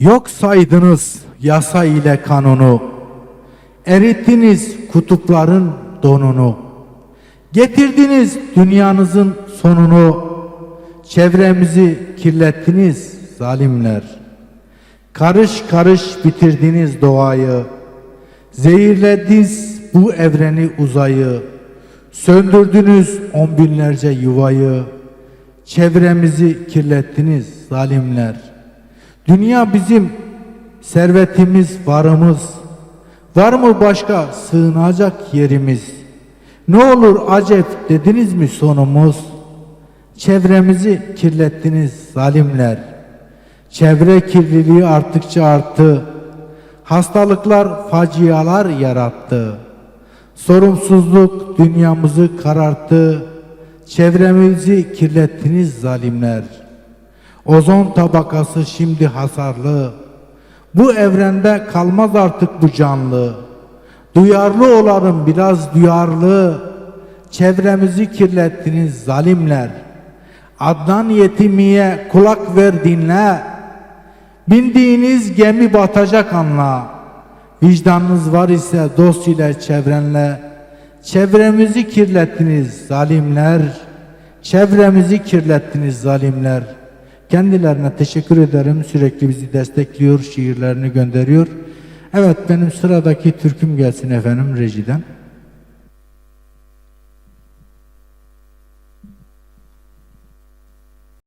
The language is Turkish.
Yok saydınız yasa ile kanunu, erittiniz kutupların donunu, getirdiniz dünyanızın sonunu, çevremizi kirlettiniz zalimler. Karış karış bitirdiniz doğayı, zehirlediniz bu evreni uzayı, söndürdünüz on binlerce yuvayı, çevremizi kirlettiniz zalimler. Dünya bizim servetimiz, varımız. Var mı başka sığınacak yerimiz? Ne olur acep dediniz mi sonumuz? Çevremizi kirlettiniz zalimler. Çevre kirliliği arttıkça arttı. Hastalıklar facialar yarattı. Sorumsuzluk dünyamızı kararttı. Çevremizi kirlettiniz zalimler. Ozon tabakası şimdi hasarlı. Bu evrende kalmaz artık bu canlı. Duyarlı olalım biraz duyarlı. Çevremizi kirlettiniz zalimler. Adnan yetimiye kulak ver dinle. Bindiğiniz gemi batacak anla. Vicdanınız var ise dost ile çevrenle. Çevremizi kirlettiniz zalimler. Çevremizi kirlettiniz zalimler. Kendilerine teşekkür ederim. Sürekli bizi destekliyor, şiirlerini gönderiyor. Evet benim sıradaki türküm gelsin efendim rejiden.